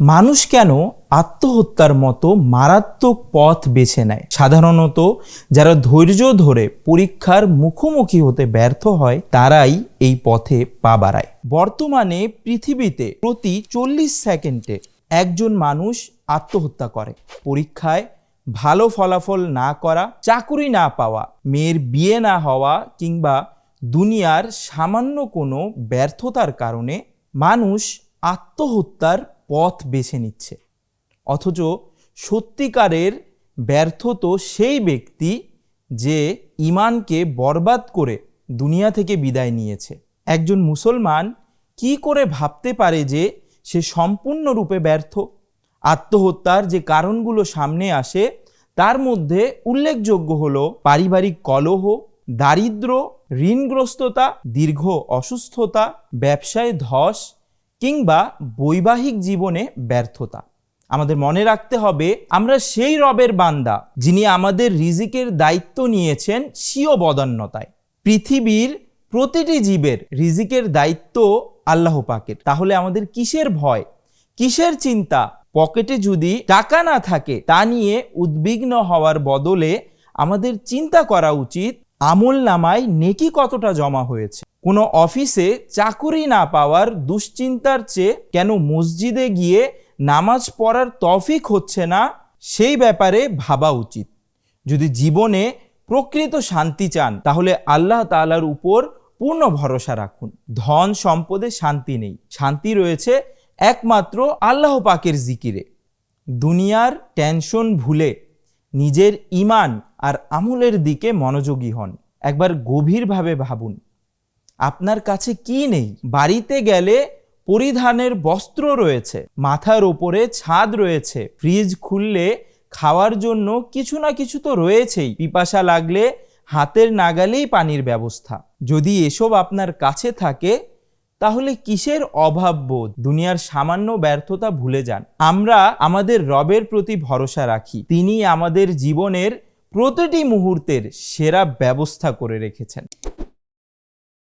মানুষ কেন আত্মহত্যার মতো মারাত্মক পথ বেছে নেয়? সাধারণত যারা ধৈর্য ধরে পরীক্ষার মুখোমুখি হতে ব্যর্থ হয়, তারাই এই পথে পা বাড়ায়। বর্তমানে পৃথিবীতে প্রতি চল্লিশ সেকেন্ডে একজন মানুষ আত্মহত্যা করে। পরীক্ষায় ভালো ফলাফল না করা, চাকুরি না পাওয়া, মেয়ের বিয়ে না হওয়া কিংবা দুনিয়ার সামান্য কোনো ব্যর্থতার কারণে মানুষ আত্মহত্যার পথ বেছে নিচ্ছে। অথচ সত্যিকারের ব্যর্থ তো সেই ব্যক্তি যে ইমানকে বরবাদ করে দুনিয়া থেকে বিদায় নিয়েছে। একজন মুসলমান কি করে ভাবতে পারে যে সে সম্পূর্ণরূপে ব্যর্থ? আত্মহত্যার যে কারণগুলো সামনে আসে, তার মধ্যে উল্লেখযোগ্য হলো পারিবারিক কলহ, দারিদ্র, ঋণগ্রস্ততা, দীর্ঘ অসুস্থতা, ব্যবসায় ধস কিংবা বৈবাহিক জীবনে ব্যর্থতা। আমাদের মনে রাখতে হবে, আমরা সেই রবের বান্দা, যিনি আমাদের রিজিকের দায়িত্ব নিয়েছেন স্বীয় বদান্যতায়। পৃথিবীর প্রতিটি জীবের রিজিকের দায়িত্ব আল্লাহ পাকের। তাহলে আমাদের কিসের ভয়? কিসের চিন্তা? পকেটে যদি টাকা না থাকে, তা নিয়ে উদ্বিগ্ন হওয়ার বদলে আমাদের চিন্তা করা উচিত আমল নামায় নেকি কতটা জমা হয়েছে? কোনো অফিসে চাকুরি না পাওয়ার দুশ্চিন্তার চেয়ে কেন মসজিদে গিয়ে নামাজ পড়ার তফিক হচ্ছে না, সেই ব্যাপারে ভাবা উচিত। যদি জীবনে প্রকৃত শান্তি চান, তাহলে আল্লাহ তাআলার উপর পূর্ণ ভরসা রাখুন। ধন সম্পদে শান্তি নেই। শান্তি রয়েছে একমাত্র আল্লাহ পাকের জিকিরে। দুনিয়ার টেনশন ভুলে নিজের ইমান আর আমলের দিকে মনোযোগী হন। একবার গভীরভাবে ভাবুন, আপনার কাছে কি নেই? বাড়িতে গেলে পরিধানের বস্ত্র রয়েছে, মাথার ওপরে ছাদ রয়েছে, ফ্রিজ খুললে খাওয়ার জন্য কিছু না কিছু তো রয়েছেই, পিপাসা লাগলে হাতের নাগালেই পানির ব্যবস্থা। যদি এসব আপনার কাছে থাকে, তাহলে কিসের অভাব বোধ? দুনিয়ার সামান্য ব্যর্থতা ভুলে যান। আমরা আমাদের রবের প্রতি ভরসা রাখি তিনি আমাদের জীবনের প্রতিটি মুহূর্তের সেরা ব্যবস্থা করে রেখেছেন।